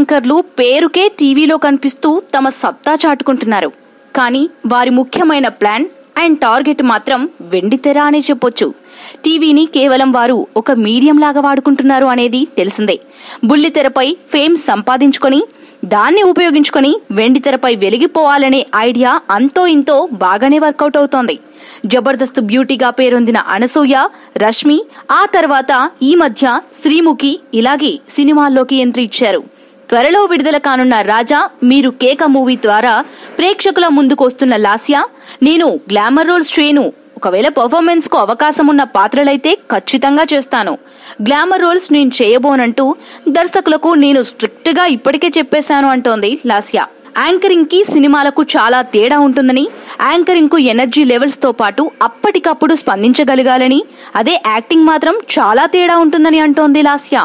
యాంకర్లు పేరుకే టీవీలో కనిపిస్తూ తమ సత్తా చాటుకుంటున్నారు. కానీ వారి ముఖ్యమైన ప్లాన్ అండ్ టార్గెట్ మాత్రం వెండితెర అనే చెప్పొచ్చు. టీవీని కేవలం వారు ఒక మీడియం లాగా వాడుకుంటున్నారు అనేది తెలిసిందే. బుల్లితెరపై ఫేమ్ సంపాదించుకొని దాన్ని ఉపయోగించుకొని వెండితెరపై వెలిగిపోవాలనే ఐడియా అంతో ఇంతో బాగానే వర్కౌట్ అవుతోంది. జబర్దస్త్ బ్యూటీగా పేరొందిన అనసూయ రష్మి ఆ తర్వాత ఈ మధ్య శ్రీముఖి ఇలాగే సినిమాల్లోకి ఎంట్రీ ఇచ్చారు. త్వరలో విడుదల కానున్న రాజా మీరు కేక మూవీ ద్వారా ప్రేక్షకుల ముందుకు వస్తున్న లాస్యా నేను గ్లామర్ రోల్స్ చేయను ఒకవేళ పర్ఫార్మెన్స్కు అవకాశం ఉన్న పాత్రలైతే ఖచ్చితంగా చేస్తాను. గ్లామర్ రోల్స్ నేను చేయబోనంటూ దర్శకులకు నేను స్ట్రిక్ట్గా ఇప్పటికే చెప్పేశాను అంటోంది లాస్యా. యాంకరింగ్కి సినిమాలకు చాలా తేడా ఉంటుందని యాంకరింగ్కు ఎనర్జీ లెవెల్స్తో పాటు అప్పటికప్పుడు స్పందించగలగాలని అదే యాక్టింగ్ మాత్రం చాలా తేడా ఉంటుందని అంటోంది లాస్యా.